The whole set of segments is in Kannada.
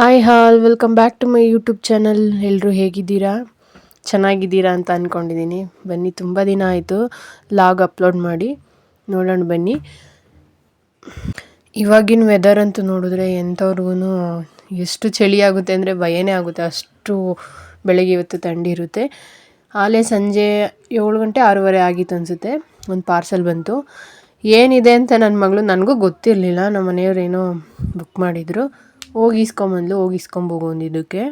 Hi all welcome back to my YouTube channel ಎಲ್ಲರೂ ಹೇಗಿದ್ದೀರಾ? ಚೆನ್ನಾಗಿದ್ದೀರಾ ಅಂತ ಅಂದ್ಕೊಂಡಿದ್ದೀನಿ ಬನ್ನಿ, ತುಂಬ ದಿನ ಆಯಿತು. ಲಾಗ್ ಅಪ್ಲೋಡ್ ಮಾಡಿ ನೋಡೋಣ ಬನ್ನಿ. ಇವಾಗಿನ ವೆದರ್ ಅಂತೂ ನೋಡಿದ್ರೆ ಎಂಥವ್ರಿಗೂ ಎಷ್ಟು ಚಳಿ ಆಗುತ್ತೆ ಅಂದರೆ ಭಯನೇ ಆಗುತ್ತೆ. ಅಷ್ಟು ಬೆಳಗ್ಗೆ ಇವತ್ತು ಥಂಡಿ ಇರುತ್ತೆ. ಆಲೇ ಸಂಜೆ ಏಳು ಗಂಟೆ ಆರೂವರೆ ಆಗಿತ್ತು ಅನಿಸುತ್ತೆ. ಒಂದು ಪಾರ್ಸಲ್ ಬಂತು. ಏನಿದೆ ಅಂತ ನನ್ನ ಮಗಳು ನನಗೂ ಗೊತ್ತಿರಲಿಲ್ಲ. ನಮ್ಮ ಮನೆಯವ್ರೇನೋ ಬುಕ್ ಮಾಡಿದರು. ಹೋಗಿ ಇಸ್ಕೊಂಬಂದ್ಲು ಹೋಗಿ ಇಸ್ಕೊಂಬೋಗು ಅಂದಿದ್ದಕ್ಕೆ.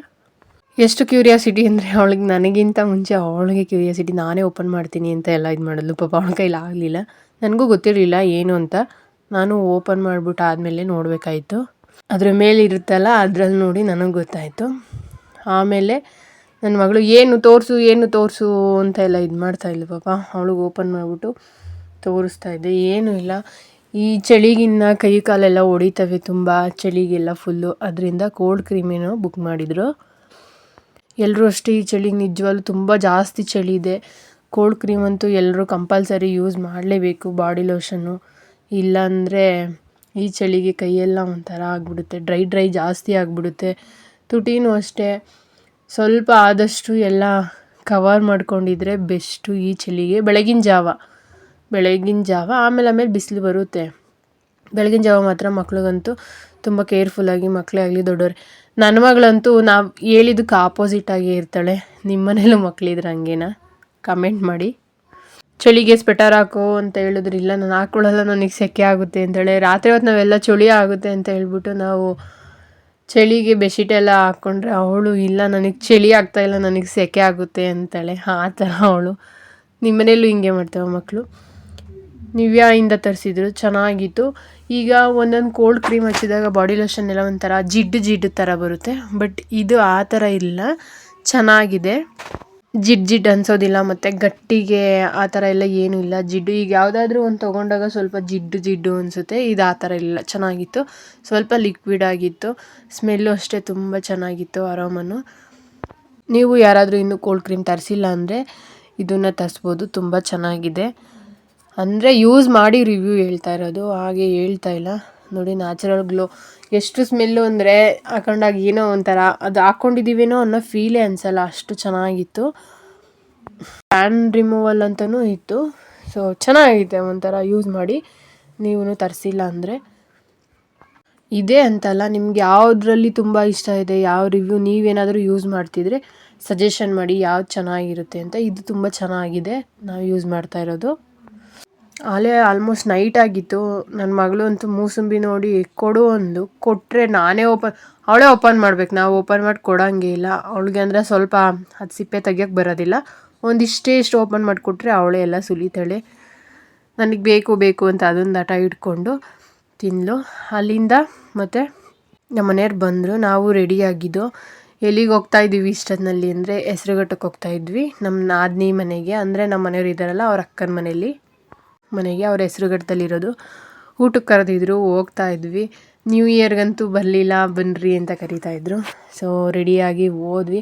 ಎಷ್ಟು ಕ್ಯೂರಿಯಾಸಿಟಿ ಅಂದರೆ ಅವಳಿಗೆ ನನಗಿಂತ ಮುಂಚೆ ಅವಳಿಗೆ ಕ್ಯೂರಿಯಾಸಿಟಿ ನಾನೇ ಓಪನ್ ಮಾಡ್ತೀನಿ ಅಂತ ಎಲ್ಲ ಇದು ಮಾಡಿದ್ಲು. ಪಾಪ ಅವಳ ಕೈಲಿ ಆಗಲಿಲ್ಲ. ನನಗೂ ಗೊತ್ತಿರಲಿಲ್ಲ ಏನು ಅಂತ. ನಾನು ಓಪನ್ ಮಾಡಿಬಿಟ್ಟು ಆದಮೇಲೆ ನೋಡಬೇಕಾಯಿತು. ಅದ್ರ ಮೇಲೆ ಇರುತ್ತಲ್ಲ, ಅದ್ರಲ್ಲಿ ನೋಡಿ ನನಗೆ ಗೊತ್ತಾಯಿತು. ಆಮೇಲೆ ನನ್ನ ಮಗಳು, ಏನು ತೋರಿಸು ಏನು ತೋರಿಸು ಅಂತ ಎಲ್ಲ ಇದು ಮಾಡ್ತಾಯಿದ್ಲು ಪಾಪ. ಅವಳಿಗೆ ಓಪನ್ ಮಾಡಿಬಿಟ್ಟು ತೋರಿಸ್ತಾ ಇದ್ದೆ. ಏನೂ ಇಲ್ಲ. ಈ ಚಳಿಗಿನ್ನ ಕೈ ಕಾಲೆಲ್ಲ ಹೊಡಿತವೆ ತುಂಬ, ಚಳಿಗೆಲ್ಲ ಫುಲ್ಲು ಅದರಿಂದ ಕೋಲ್ಡ್ ಕ್ರೀಮೇನೋ ಬುಕ್ ಮಾಡಿದರು. ಎಲ್ಲರೂ ಅಷ್ಟೇ ಈ ಚಳಿಗೆ ನಿಜವಾಗ್ಲೂ ತುಂಬ ಜಾಸ್ತಿ ಚಳಿ ಇದೆ. ಕೋಲ್ಡ್ ಕ್ರೀಮ್ ಅಂತೂ ಎಲ್ಲರೂ ಕಂಪಲ್ಸರಿ ಯೂಸ್ ಮಾಡಲೇಬೇಕು ಬಾಡಿ ಲೋಷನ್ನು ಇಲ್ಲಾಂದರೆ ಈ ಚಳಿಗೆ ಕೈಯೆಲ್ಲ ಒಂಥರ ಆಗಿಬಿಡುತ್ತೆ ಡ್ರೈ ಡ್ರೈ ಜಾಸ್ತಿ ಆಗಿಬಿಡುತ್ತೆ. ತುಟಿನೂ ಅಷ್ಟೇ. ಸ್ವಲ್ಪ ಆದಷ್ಟು ಎಲ್ಲ ಕವರ್ ಮಾಡ್ಕೊಂಡಿದ್ರೆ ಬೆಸ್ಟು ಈ ಚಳಿಗೆ. ಬೆಳಗಿನ ಜಾವ. ಬೆಳಗಿನ ಜಾವ, ಆಮೇಲೆ ಆಮೇಲೆ ಬಿಸಿಲು ಬರುತ್ತೆ. ಬೆಳಗಿನ ಜಾವ ಮಾತ್ರ ಮಕ್ಳಿಗಂತೂ ತುಂಬ ಕೇರ್ಫುಲ್ಲಾಗಿ ಮಕ್ಕಳೇ ಆಗಲಿ ದೊಡ್ಡವ್ರೆ ನನ್ನ ಮಗಳಂತೂ ನಾವು ಹೇಳಿದ್ದಕ್ಕೆ ಆಪೋಸಿಟಾಗೇ ಇರ್ತಾಳೆ. ನಿಮ್ಮ ಮನೇಲೂ ಮಕ್ಕಳಿದ್ರೆ ಹಂಗೇನಾ? ಕಮೆಂಟ್ ಮಾಡಿ. ಚಳಿಗೆ ಸ್ವೆಟರ್ ಹಾಕೋ ಅಂತ ಹೇಳಿದ್ರು ಇಲ್ಲ, ನಾನು ಹಾಕ್ಕೊಳ್ಳಲ್ಲ ನನಗೆ ಸೆಕೆ ಆಗುತ್ತೆ ಅಂತೇಳಿ. ರಾತ್ರಿ ಹೊತ್ತು ನಾವೆಲ್ಲ ಚಳಿ ಆಗುತ್ತೆ ಅಂತ ಹೇಳ್ಬಿಟ್ಟು ನಾವು ಚಳಿಗೆ ಬೆಡ್ಶೀಟ್ ಎಲ್ಲ ಹಾಕ್ಕೊಂಡ್ರೆ ಅವಳು ಇಲ್ಲ, ನನಗೆ ಚಳಿ ಆಗ್ತಾಯಿಲ್ಲ ನನಗೆ ಸೆಕೆ ಆಗುತ್ತೆ ಅಂತಾಳೆ. ಆ ಥರ ಅವಳು. ನಿಮ್ಮ ಮನೇಲೂ ಹಿಂಗೆ ಮಾಡ್ತಾವೆ ಮಕ್ಕಳು ನಿವ್ಯಾಯಿಂದ ತರಿಸಿದ್ರು, ಚೆನ್ನಾಗಿತ್ತು. ಈಗ ಒಂದೊಂದು ಕೋಲ್ಡ್ ಕ್ರೀಮ್ ಹಚ್ಚಿದಾಗ ಬಾಡಿ ಲೋಷನ್ ಎಲ್ಲ ಒಂಥರ ಜಿಡ್ಡು ಜಿಡ್ಡು ಥರ ಬರುತ್ತೆ. ಬಟ್ ಇದು ಆ ಥರ ಇಲ್ಲ. ಚೆನ್ನಾಗಿದೆ. ಜಿಡ್ ಜಿಡ್ ಅನ್ಸೋದಿಲ್ಲ, ಮತ್ತು ಗಟ್ಟಿಗೆ ಆ ಥರ ಎಲ್ಲ ಏನೂ ಇಲ್ಲ. ಜಿಡ್ಡು ಈಗ ಯಾವುದಾದ್ರೂ ಒಂದು ತೊಗೊಂಡಾಗ ಸ್ವಲ್ಪ ಜಿಡ್ಡು ಜಿಡ್ಡು ಅನಿಸುತ್ತೆ. ಇದು ಆ ಥರ ಇಲ್ಲ. ಚೆನ್ನಾಗಿತ್ತು. ಸ್ವಲ್ಪ ಲಿಕ್ವಿಡ್ ಆಗಿತ್ತು. ಸ್ಮೆಲ್ಲು ಅಷ್ಟೇ ತುಂಬ ಚೆನ್ನಾಗಿತ್ತು ಆರಾಮನ್ನು ನೀವು ಯಾರಾದರೂ ಇನ್ನೂ ಕೋಲ್ಡ್ ಕ್ರೀಮ್ ತರಿಸಿಲ್ಲ ಅಂದರೆ ಇದನ್ನು ತರಿಸ್ಬೋದು. ತುಂಬ ಚೆನ್ನಾಗಿದೆ. ಅಂದರೆ ಯೂಸ್ ಮಾಡಿ ರಿವ್ಯೂ ಹೇಳ್ತಾ ಇರೋದು, ಹಾಗೆ ಹೇಳ್ತಾ ಇಲ್ಲ. ನೋಡಿ ನ್ಯಾಚುರಲ್ ಗ್ಲೋ ಎಷ್ಟು ಸ್ಮೆಲ್ಲು ಅಂದರೆ ಹಾಕೊಂಡಾಗ ಏನೋ ಒಂಥರ ಅದು ಹಾಕ್ಕೊಂಡಿದ್ದೀವೇನೋ ಅನ್ನೋ ಫೀಲೇ ಅನಿಸಲ್ಲ, ಅಷ್ಟು ಚೆನ್ನಾಗಿತ್ತು. ಫ್ಯಾನ್ ರಿಮೂವಲ್ ಅಂತಲೂ ಇತ್ತು. ಸೊ ಚೆನ್ನಾಗಿದೆ ಒಂಥರ ಯೂಸ್ ಮಾಡಿ. ನೀವು ತರಿಸಿಲ್ಲ ಅಂದರೆ. ಇದೆ ಅಂತಲ್ಲ, ನಿಮ್ಗೆ ಯಾವುದ್ರಲ್ಲಿ ತುಂಬ ಇಷ್ಟ ಇದೆ, ಯಾವ ರಿವ್ಯೂ ನೀವೇನಾದರೂ ಯೂಸ್ ಮಾಡ್ತಿದ್ರೆ ಸಜೆಷನ್ ಮಾಡಿ ಯಾವ್ದು ಚೆನ್ನಾಗಿರುತ್ತೆ ಅಂತ. ಇದು ತುಂಬ ಚೆನ್ನಾಗಿದೆ. ನಾವು ಯೂಸ್ ಮಾಡ್ತಾ ಇರೋದು. ಆಲೇ ಆಲ್ಮೋಸ್ಟ್ ನೈಟ್ ಆಗಿತ್ತು. ನನ್ನ ಮಗಳು ಅಂತೂ ಮೂಸುಂಬಿ ನೋಡಿ ಕೊಡು ಅಂದು ಕೊಟ್ಟರೆ ನಾನೇ ಓಪನ್ ಅವಳೇ ಓಪನ್ ಮಾಡ್ಬೇಕು. ನಾವು ಓಪನ್ ಮಾಡಿ ಕೊಡೋಂಗೆ ಇಲ್ಲ. ಅವಳಿಗೆ ಅಂದರೆ ಸ್ವಲ್ಪ ಅದು ಸಿಪ್ಪೆ ತೆಗಿಯೋಕ್ಕೆ ಬರೋದಿಲ್ಲ. ಒಂದಿಷ್ಟೇ ಇಷ್ಟು ಓಪನ್ ಮಾಡಿಕೊಟ್ರೆ ಅವಳೇ ಎಲ್ಲ ಸುಲಿತಾಳೆ. ನನಗೆ ಬೇಕು ಬೇಕು ಅಂತ ಅದೊಂದು ಆಟ ಇಟ್ಕೊಂಡು ತಿಂದಳು ಅಲ್ಲಿಂದ ಮತ್ತು ನಮ್ಮ ಮನೆಯವ್ರು ಬಂದರು. ನಾವು ರೆಡಿಯಾಗಿದ್ದು ಎಲ್ಲಿಗೆ ಹೋಗ್ತಾ ಇದ್ದೀವಿ ಇಷ್ಟೊತ್ತಿನಲ್ಲಿ ಅಂದರೆ ಹೆಸ್ರುಘಟ್ಟಕ್ಕೆ ಹೋಗ್ತಾ ಇದ್ವಿ. ನಮ್ಮ ನಾದಿನಿ ಮನೆಗೆ. ಅಂದರೆ ನಮ್ಮ ಮನೆಯವ್ರು ಇದ್ದಾರಲ್ಲ, ಅವ್ರ ಅಕ್ಕನ ಮನೇಲಿ ಮನೆಗೆ ಅವ್ರ ಹೆಸ್ರುಘಟ್ಟದಲ್ಲಿರೋದು ಊಟಕ್ಕೆ ಕರೆದಿದ್ರು, ಹೋಗ್ತಾ ಇದ್ವಿ. ನ್ಯೂ ಇಯರ್ಗಂತೂ ಬರಲಿಲ್ಲ ಬನ್ನಿರಿ ಅಂತ ಕರಿತಾಯಿದ್ರು ಸೊ ರೆಡಿಯಾಗಿ ಹೋದ್ವಿ.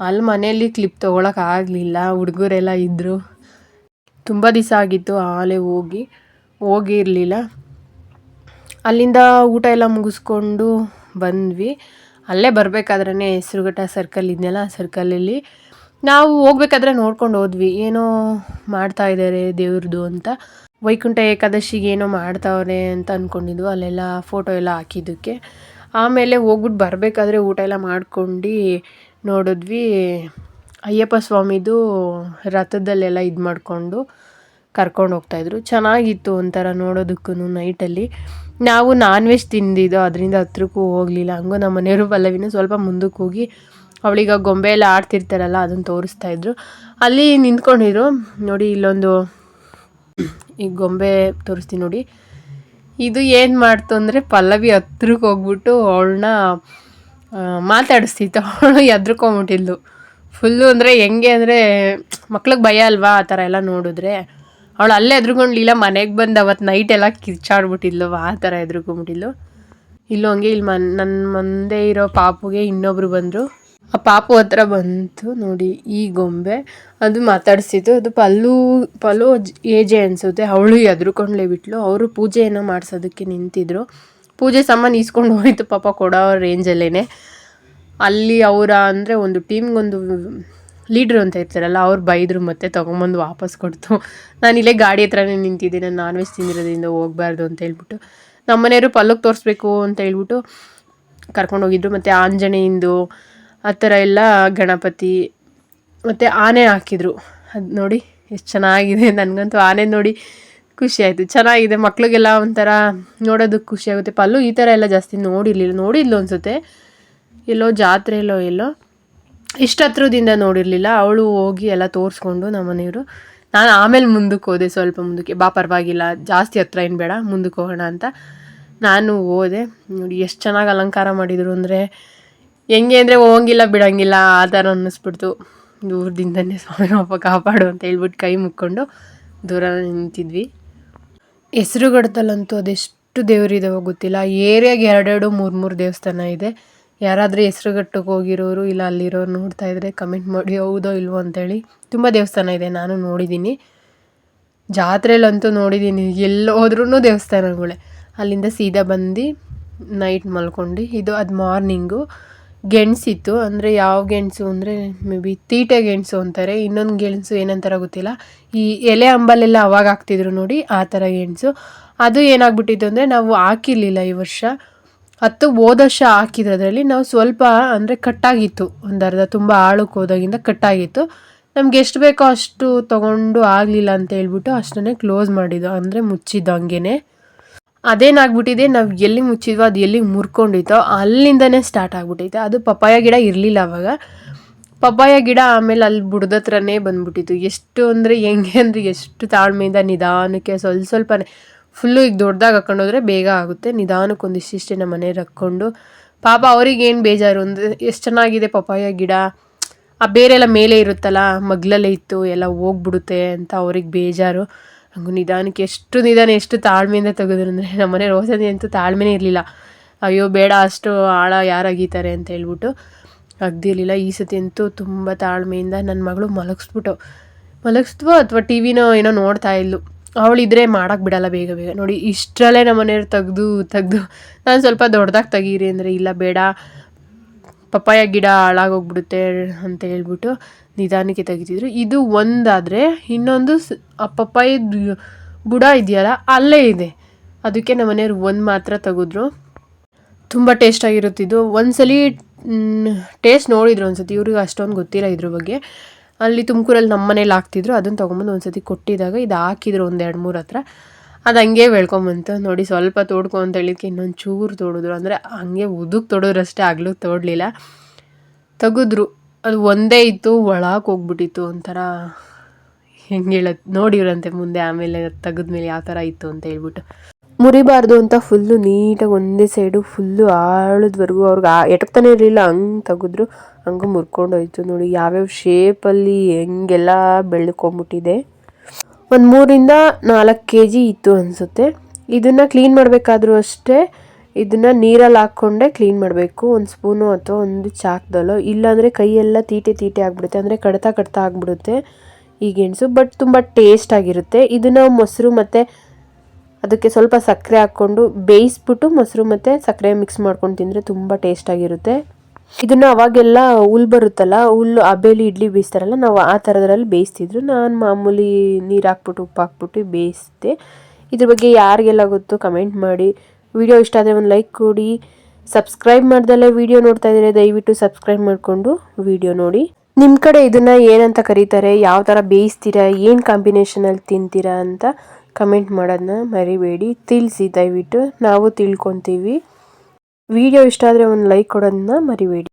ಅಲ್ಲಿ ಮನೆಯಲ್ಲಿ ಕ್ಲಿಪ್ ತೊಗೊಳಕ್ಕಾಗಲಿಲ್ಲ ಹುಡುಗರೆಲ್ಲ ಇದ್ದರು ತುಂಬ ದಿವಸ ಆಗಿತ್ತು ಆಲೇ ಹೋಗಿ, ಹೋಗಿರಲಿಲ್ಲ. ಅಲ್ಲಿಂದ ಊಟ ಎಲ್ಲ ಮುಗಿಸ್ಕೊಂಡು ಬಂದ್ವಿ. ಅಲ್ಲೇ ಬರಬೇಕಾದ್ರೆ ಹೆಸರುಘಟ್ಟ ಸರ್ಕಲ್ ಇದೆಯಲ್ಲ ಸರ್ಕಲಲ್ಲಿ ನಾವು ಹೋಗ್ಬೇಕಾದ್ರೆ ನೋಡ್ಕೊಂಡು ಹೋದ್ವಿ. ಏನೋ ಮಾಡ್ತಾ ಇದ್ದಾರೆ ದೇವ್ರದ್ದು ಅಂತ. ವೈಕುಂಠ ಏಕಾದಶಿಗೆ ಏನೋ ಮಾಡ್ತಾವ್ರೆ ಅಂತ ಅಂದ್ಕೊಂಡಿದ್ವು ಅಲ್ಲೆಲ್ಲ ಫೋಟೋ ಎಲ್ಲ ಹಾಕಿದ್ದಕ್ಕೆ. ಆಮೇಲೆ ಹೋಗ್ಬಿಟ್ಟು ಬರಬೇಕಾದ್ರೆ ಊಟ ಎಲ್ಲ ಮಾಡ್ಕೊಂಡು ನೋಡಿದ್ವಿ. ಅಯ್ಯಪ್ಪ ಸ್ವಾಮಿದು ರಥದಲ್ಲೆಲ್ಲ ಇದು ಮಾಡಿಕೊಂಡು ಕರ್ಕೊಂಡು ಹೋಗ್ತಾಯಿದ್ರು ಚೆನ್ನಾಗಿತ್ತು ಒಂಥರ ನೋಡೋದಕ್ಕೂ ನೈಟಲ್ಲಿ. ನಾವು ನಾನ್ ವೆಜ್ ತಿಂದಿದ್ದು, ಅದರಿಂದ ಹತ್ರಕ್ಕೂ ಹೋಗಲಿಲ್ಲ. ಹಂಗೂ ನಮ್ಮ ಮನೆಯವರು ಪಲ್ಲವಿನ ಸ್ವಲ್ಪ ಮುಂದಕ್ಕೆ ಹೋಗಿ ಅವಳಿಗೆ ಗೊಂಬೆ ಎಲ್ಲ ಆಡ್ತಿರ್ತಾರಲ್ಲ, ಅದನ್ನು ತೋರಿಸ್ತಾ ಇದ್ರು. ಅಲ್ಲಿ ನಿಂತ್ಕೊಂಡಿದ್ರು. ನೋಡಿ ಇಲ್ಲೊಂದು ಈ ಗೊಂಬೆ ತೋರಿಸ್ತೀನಿ ನೋಡಿ. ಇದು ಏನು ಮಾಡ್ತು ಅಂದರೆ ಪಲ್ಲವಿ ಹತ್ರಕ್ಕೆ ಹೋಗ್ಬಿಟ್ಟು ಅವಳನ್ನ ಮಾತಾಡಿಸ್ತಿತ್ತು ಅವಳು ಎದ್ರಕೊಂಬಿಟ್ಟಿದ್ಲು ಫುಲ್ಲು ಅಂದರೆ ಹೆಂಗೆ ಅಂದರೆ ಮಕ್ಳಿಗೆ ಭಯ ಅಲ್ವಾ ಆ ಥರ ಎಲ್ಲ ನೋಡಿದ್ರೆ. ಅವಳು ಅಲ್ಲೇ ಎದ್ರುಕೊಂಡ್ಲಿಲ್ಲ ಮನೆಗೆ ಬಂದು ಅವತ್ತು ನೈಟ್ ಎಲ್ಲ ಕಿರ್ಚಾಡ್ಬಿಟ್ಟಿದ್ಲು, ಆ ಥರ ಎದ್ರುಕೊಂಬಿಟ್ಟಿದ್ಲು ಇಲ್ಲೂ ಹಂಗೆ ಇಲ್ಲಿ ಮನ್ ನನ್ನ ಮುಂದೆ ಇರೋ ಪಾಪುಗೆ ಇನ್ನೊಬ್ರು ಬಂದರು. ಆ ಪಾಪು ಹತ್ರ ಬಂತು ನೋಡಿ, ಈ ಗೊಂಬೆ. ಅದು ಮಾತಾಡಿಸಿತು ಅದು ಪಲ್ಲು ಪಲ್ಲು ಏಜೆ ಅನಿಸುತ್ತೆ. ಅವಳು ಎದ್ರುಕೊಂಡ್ಲೇ ಬಿಟ್ಲು. ಅವರು ಪೂಜೆಯನ್ನು ಮಾಡಿಸೋದಕ್ಕೆ ನಿಂತಿದ್ರು. ಪೂಜೆ ಸಾಮಾನು ಈಸ್ಕೊಂಡು ಹೋಯಿತು ಪಾಪ ಕೊಡೋ ರೇಂಜಲ್ಲೇ ಅಲ್ಲಿ ಅವರ ಅಂದರೆ ಒಂದು ಟೀಮ್ಗೊಂದು ಲೀಡ್ರ್ ಅಂತ ಇರ್ತಾರಲ್ಲ, ಅವ್ರು ಬೈದರು ಮತ್ತೆ ತೊಗೊಂಬಂದು ವಾಪಸ್ ಕೊಡ್ತು. ನಾನು ಇಲ್ಲೇ ಗಾಡಿ ಹತ್ರನೇ ನಿಂತಿದ್ದೀನಿ, ನಾನು ನಾನ್ ವೆಜ್ ತಿಂದಿರೋದ್ರಿಂದ ಹೋಗ್ಬಾರ್ದು ಅಂತ ಹೇಳ್ಬಿಟ್ಟು. ನಮ್ಮನೆಯವರು ಪಲ್ಲಕ್ಕೆ ತೋರಿಸ್ಬೇಕು ಅಂತ ಹೇಳ್ಬಿಟ್ಟು ಕರ್ಕೊಂಡೋಗಿದ್ರು. ಮತ್ತು ಆಂಜನೇಯಂದು ಆ ಥರ ಎಲ್ಲ ಗಣಪತಿ ಮತ್ತು ಆನೆ ಹಾಕಿದ್ರು. ಅದು ನೋಡಿ, ಎಷ್ಟು ಚೆನ್ನಾಗಿದೆ. ನನಗಂತೂ ಆನೆ ನೋಡಿ ಖುಷಿ ಆಯಿತು. ಚೆನ್ನಾಗಿದೆ. ಮಕ್ಳಿಗೆಲ್ಲ ಒಂಥರ ನೋಡೋದಕ್ಕೆ ಖುಷಿ ಆಗುತ್ತೆ. ಪಲ್ಲು ಈ ಥರ ಎಲ್ಲ ಜಾಸ್ತಿ ನೋಡಿರಲಿಲ್ಲ. ನೋಡಿದ್ಲು ಅನಿಸುತ್ತೆ. ಎಲ್ಲೋ ಜಾತ್ರೆ ಎಲ್ಲೋ ಇಷ್ಟು ಹತ್ರದಿಂದ ನೋಡಿರಲಿಲ್ಲ. ಅವಳು ಹೋಗಿ ಎಲ್ಲ ತೋರಿಸ್ಕೊಂಡು ನಮ್ಮ ಮನೆಯವರು. ನಾನು ಆಮೇಲೆ ಮುಂದಕ್ಕೆ ಹೋದೆ ಸ್ವಲ್ಪ ಮುಂದಕ್ಕೆ. ಬಾ, ಪರವಾಗಿಲ್ಲ. ಜಾಸ್ತಿ ಹತ್ರ ಏನು ಬೇಡ. ಮುಂದಕ್ಕೆ ಹೋಗೋಣ ಅಂತ. ನಾನು ಹೋದೆ. ನೋಡಿ, ಎಷ್ಟು ಚೆನ್ನಾಗಿ ಅಲಂಕಾರ ಮಾಡಿದರು ಅಂದರೆ ಹೆಂಗೆ ಅಂದರೆ ಹೋಗಂಗಿಲ್ಲ, ಬಿಡೋಂಗಿಲ್ಲ, ಆ ಥರ ಅನ್ನಿಸ್ಬಿಡ್ತು. ದೂರದಿಂದನೇ ಸ್ವಾಮಿ ಪಾಪ ಕಾಪಾಡು ಅಂತ ಹೇಳ್ಬಿಟ್ಟು ಕೈ ಮುಕ್ಕೊಂಡು ದೂರ ನಿಂತಿದ್ವಿ. ಹೆಸ್ರುಗಡದಲ್ಲಂತೂ ಅದೆಷ್ಟು ದೇವರಿದಾವೋ ಗೊತ್ತಿಲ್ಲ. ಏರಿಯಾಗೆ ಎರಡೆರಡು, ಮೂರು ಮೂರು ದೇವಸ್ಥಾನ ಇದೆ. ಯಾರಾದರೂ ಹೆಸರುಗಟ್ಟಕ್ಕೆ ಹೋಗಿರೋರು ಇಲ್ಲ ಅಲ್ಲಿರೋರು ನೋಡ್ತಾ ಇದ್ರೆ ಕಮೆಂಟ್ ಮಾಡಿ, ಹೌದೋ ಇಲ್ವೋ ಅಂತೇಳಿ. ತುಂಬ ದೇವಸ್ಥಾನ ಇದೆ, ನಾನು ನೋಡಿದ್ದೀನಿ. ಜಾತ್ರೆಯಲ್ಲಂತೂ ನೋಡಿದ್ದೀನಿ, ಎಲ್ಲಿ ಹೋದ್ರೂ ದೇವಸ್ಥಾನಗಳೇ. ಅಲ್ಲಿಂದ ಸೀದಾ ಬಂದು ನೈಟ್ ಮಲ್ಕೊಂಡು, ಇದು ಅದು ಮಾರ್ನಿಂಗು ಗೆಣಸಿತ್ತು, ಅಂದರೆ ಯಾವ ಗೆಣಸು ಅಂದರೆ ಮೇ ಬಿ ತೀಟೆ ಗೆಣಸು ಅಂತಾರೆ, ಇನ್ನೊಂದು ಗೆಣಸು ಏನಂತಾರೆ ಗೊತ್ತಿಲ್ಲ. ಈ ಎಲೆ ಅಂಬಲೆಲ್ಲ ಅವಾಗ ಹಾಕ್ತಿದ್ರು ನೋಡಿ, ಆ ಥರ ಗೆಣಸು. ಅದು ಏನಾಗ್ಬಿಟ್ಟಿತ್ತು ಅಂದರೆ ನಾವು ಹಾಕಿರಲಿಲ್ಲ ಈ ವರ್ಷ. ಹತ್ತು ಹೋದ ವರ್ಷ ಹಾಕಿದ್ರದ್ರಲ್ಲಿ ನಾವು ಸ್ವಲ್ಪ ಅಂದರೆ ಕಟ್ಟಾಗಿತ್ತು, ಒಂದು ಅರ್ಧ, ತುಂಬ ಆಳಕ್ಕೆ ಹೋದಾಗಿಂದ ಕಟ್ಟಾಗಿತ್ತು. ನಮ್ಗೆ ಎಷ್ಟು ಬೇಕೋ ಅಷ್ಟು ತೊಗೊಂಡು ಆಗಲಿಲ್ಲ ಅಂತ ಹೇಳ್ಬಿಟ್ಟು ಅಷ್ಟನ್ನೇ ಕ್ಲೋಸ್ ಮಾಡಿದ್ದು, ಅಂದರೆ ಮುಚ್ಚಿದ್ದು ಹಂಗೇನೆ. ಅದೇನಾಗ್ಬಿಟ್ಟಿದೆ? ನಾವು ಎಲ್ಲಿ ಮುಚ್ಚಿದ್ವೋ ಅದು ಎಲ್ಲಿ ಮುರ್ಕೊಂಡಿತ್ತೋ ಅಲ್ಲಿಂದನೇ ಸ್ಟಾರ್ಟ್ ಆಗ್ಬಿಟ್ಟೈತೆ. ಅದು ಪಪ್ಪಾಯ ಗಿಡ ಇರಲಿಲ್ಲ ಅವಾಗ. ಪಪ್ಪಾಯ ಗಿಡ ಆಮೇಲೆ ಅಲ್ಲಿ ಬುಡದ ಹತ್ರನೇ ಬಂದ್ಬಿಟ್ಟಿತ್ತು. ಎಷ್ಟು ಅಂದರೆ ಹೆಂಗೆ ಅಂದರೆ ಎಷ್ಟು ತಾಳ್ಮೆಯಿಂದ ನಿಧಾನಕ್ಕೆ ಸ್ವಲ್ಪ ಸ್ವಲ್ಪನೇ ಫುಲ್ಲು ಈಗ ದೊಡ್ಡದಾಗಿ ಹಾಕೊಂಡೋದ್ರೆ ಬೇಗ ಆಗುತ್ತೆ. ನಿಧಾನಕ್ಕೆ ಒಂದಿಷ್ಟಿಷ್ಟೇ ನಮ್ಮ ಮನೆಯಲ್ಲಿ ಹಾಕ್ಕೊಂಡು. ಪಾಪ ಅವ್ರಿಗೇನು ಬೇಜಾರು ಅಂದರೆ ಎಷ್ಟು ಚೆನ್ನಾಗಿದೆ ಪಪ್ಪಾಯ ಗಿಡ. ಆ ಬೇರೆಲ್ಲ ಮೇಲೆ ಇರುತ್ತಲ್ಲ, ಮಗ್ಲಲ್ಲೇ ಇತ್ತು, ಎಲ್ಲ ಹೋಗ್ಬಿಡುತ್ತೆ ಅಂತ ಅವ್ರಿಗೆ ಬೇಜಾರು. ಹಂಗು ನಿಧಾನಕ್ಕೆ ಎಷ್ಟು ನಿಧಾನ, ಎಷ್ಟು ತಾಳ್ಮೆಯಿಂದ ತೆಗೆದ್ರು ಅಂದರೆ ನಮ್ಮ ಮನೆ ರೋಸದಿ ಅಂತೂ ತಾಳ್ಮೆನೇ ಇರಲಿಲ್ಲ. ಅಯ್ಯೋ, ಬೇಡ, ಅಷ್ಟು ಆಳ ಯಾರು ಅಗೀತಾರೆ ಅಂತ ಹೇಳ್ಬಿಟ್ಟು ಅಗ್ದಿರಲಿಲ್ಲ ಈ ಸತಿ ಅಂತೂ ತುಂಬ ತಾಳ್ಮೆಯಿಂದ ನನ್ನ ಮಗಳು ಮಲಗಿಸ್ಬಿಟ್ಟು ಮಲಗಿಸ್ದು ಅಥವಾ ಟಿ ವಿನೋ ಏನೋ ನೋಡ್ತಾ ಇದ್ಲು. ಅವಳಿದ್ರೆ ಮಾಡೋಕೆ ಬಿಡಲ್ಲ ಬೇಗ ಬೇಗ. ನೋಡಿ, ಇಷ್ಟರಲ್ಲೇ ನಮ್ಮ ಮನೆಯವ್ರು ತೆಗ್ದು ತೆಗ್ದು, ನಾನು ಸ್ವಲ್ಪ ದೊಡ್ಡದಾಗಿ ತೆಗೀರಿ ಅಂದರೆ ಇಲ್ಲ, ಬೇಡ, ಪಪ್ಪಾಯ ಗಿಡ ಹಾಳಾಗೋಗ್ಬಿಡುತ್ತೆ ಅಂತ ಹೇಳ್ಬಿಟ್ಟು ನಿಧಾನಕ್ಕೆ ತೆಗಿತಿದ್ರು. ಇದು ಒಂದಾದರೆ ಇನ್ನೊಂದು ಸ್, ಆ ಬುಡ ಇದೆಯಲ್ಲ, ಅಲ್ಲೇ ಇದೆ. ಅದಕ್ಕೆ ನಮ್ಮ ಮನೆಯವ್ರು ಒಂದು ಮಾತ್ರ ತೆಗೆದ್ರು. ತುಂಬ ಟೇಸ್ಟಾಗಿರುತ್ತಿದ್ದು ಒಂದ್ಸಲಿ ಟೇಸ್ಟ್ ನೋಡಿದ್ರು ಒಂದ್ಸತಿ. ಇವ್ರಿಗೆ ಅಷ್ಟೊಂದು ಗೊತ್ತಿಲ್ಲ ಇದ್ರ ಬಗ್ಗೆ. ಅಲ್ಲಿ ತುಮಕೂರಲ್ಲಿ ನಮ್ಮ ಮನೇಲಿ ಹಾಕ್ತಿದ್ರು. ಅದನ್ನು ತೊಗೊಂಬಂದು ಒಂದು ಸತಿ ಕೊಟ್ಟಿದಾಗ ಇದು ಹಾಕಿದ್ರು ಒಂದು ಎರಡು ಮೂರು ಹತ್ರ. ಅದು ಹಂಗೆ ಬೆಳ್ಕೊಂಬಂತು. ನೋಡಿ ಸ್ವಲ್ಪ ತೋಡ್ಕೊ ಅಂತ ಹೇಳಿಕ್ಕೆ ಇನ್ನೊಂದು ಚೂರು ತೋಡಿದ್ರು. ಅಂದರೆ ಹಂಗೆ ಉದುಕ್ ತೊಡೋದ್ರಷ್ಟೇ ಆಗ್ಲೂ ತೋಡಲಿಲ್ಲ. ತೆಗೆದ್ರು. ಅದು ಒಂದೇ ಇತ್ತು ಒಳಗೆ ಹೋಗ್ಬಿಟ್ಟಿತ್ತು ಒಂಥರ ಹೆಂಗೆ ಹೇಳೋದು ನೋಡಿರಂತೆ ಮುಂದೆ, ಆಮೇಲೆ ತೆಗೆದ್ಮೇಲೆ ಯಾವ ಥರ ಇತ್ತು ಅಂತ ಹೇಳ್ಬಿಟ್ಟು. ಮುರಿಬಾರ್ದು ಅಂತ ಫುಲ್ಲು ನೀಟಾಗಿ ಒಂದೇ ಸೈಡು ಫುಲ್ಲು ಆಳದ್ವರೆಗೂ ಅವ್ರಿಗೆ ಎಟಕ್ತಾನೆ ಇರಲಿಲ್ಲ, ಹಂಗೆ ತೆಗೆದ್ರು, ಹಂಗೆ ಮುರ್ಕೊಂಡೋಯ್ತು ನೋಡಿ ಯಾವ್ಯಾವ ಶೇಪಲ್ಲಿ ಹೆಂಗೆಲ್ಲ ಬೆಳ್ಕೊಂಬಿಟ್ಟಿದೆ. ಒಂದು ಮೂರಿಂದ ನಾಲ್ಕು ಕೆ ಜಿ ಇತ್ತು ಅನಿಸುತ್ತೆ. ಇದನ್ನು ಕ್ಲೀನ್ ಮಾಡಬೇಕಾದ್ರೂ ಅಷ್ಟೇ. ಇದನ್ನು ನೀರಲ್ಲಿ ಹಾಕ್ಕೊಂಡೆ ಕ್ಲೀನ್ ಮಾಡಬೇಕು. ಒಂದು ಸ್ಪೂನು ಅಥವಾ ಒಂದು ಚಾಕ್ದಲ್ಲೋ, ಇಲ್ಲಾಂದರೆ ಕೈಯೆಲ್ಲ ತೀಟೆ ತೀಟೆ ಆಗಿಬಿಡುತ್ತೆ. ಅಂದರೆ ಕಡ್ತಾ ಕಡ್ತಾ ಆಗಿಬಿಡುತ್ತೆ ಈ ಗೆಣಸು ಬಟ್ ತುಂಬ ಟೇಸ್ಟ್ ಆಗಿರುತ್ತೆ. ಇದನ್ನು ಮೊಸರು ಮತ್ತು ಅದಕ್ಕೆ ಸ್ವಲ್ಪ ಸಕ್ಕರೆ ಹಾಕ್ಕೊಂಡು ಬೇಯಿಸ್ಬಿಟ್ಟು ಮೊಸರು ಮತ್ತು ಸಕ್ಕರೆ ಮಿಕ್ಸ್ ಮಾಡ್ಕೊಂಡು ತಿಂದರೆ ತುಂಬ ಟೇಸ್ಟಾಗಿರುತ್ತೆ ಇದನ್ನು ಅವಾಗೆಲ್ಲ ಹುಲ್ ಬರುತ್ತಲ್ಲ ಹುಲ್ಲು ಅಬೇಲಿ, ಇಡ್ಲಿ ಬೇಯಿಸ್ತಾರಲ್ಲ, ನಾವು ಆ ಥರದ್ರಲ್ಲಿ ಬೇಯಿಸ್ತಿದ್ರು. ನಾನು ಮಾಮೂಲಿ ನೀರು ಹಾಕ್ಬಿಟ್ಟು, ಉಪ್ಪು ಹಾಕ್ಬಿಟ್ಟು ಬೇಯಿಸಿದೆ. ಇದ್ರ ಬಗ್ಗೆ ಯಾರಿಗೆಲ್ಲ ಗೊತ್ತು ಕಮೆಂಟ್ ಮಾಡಿ. ವಿಡಿಯೋ ಇಷ್ಟ ಆದರೆ ಒಂದು ಲೈಕ್ ಕೊಡಿ. ಸಬ್ಸ್ಕ್ರೈಬ್ ಮಾಡ್ದಲ್ಲೇ ವಿಡಿಯೋ ನೋಡ್ತಾ ಇದ್ರೆ ದಯವಿಟ್ಟು ಸಬ್ಸ್ಕ್ರೈಬ್ ಮಾಡಿಕೊಂಡು ವಿಡಿಯೋ ನೋಡಿ. ನಿಮ್ಮ ಕಡೆ ಇದನ್ನು ಏನಂತ ಕರೀತಾರೆ? ಯಾವ ಥರ ಬೇಯಿಸ್ತೀರಾ? ಏನು ಕಾಂಬಿನೇಷನಲ್ಲಿ ತಿಂತೀರಾ ಅಂತ ಕಮೆಂಟ್ ಮಾಡೋದನ್ನ ಮರಿಬೇಡಿ. ತಿಳಿಸಿ ದಯವಿಟ್ಟು. ನಾವು ತಿಳ್ಕೊತೀವಿ. ವಿಡಿಯೋ ಇಷ್ಟ ಆದರೆ ಒಂದು ಲೈಕ್ ಕೊಡೋದನ್ನ ಮರಿಬೇಡಿ.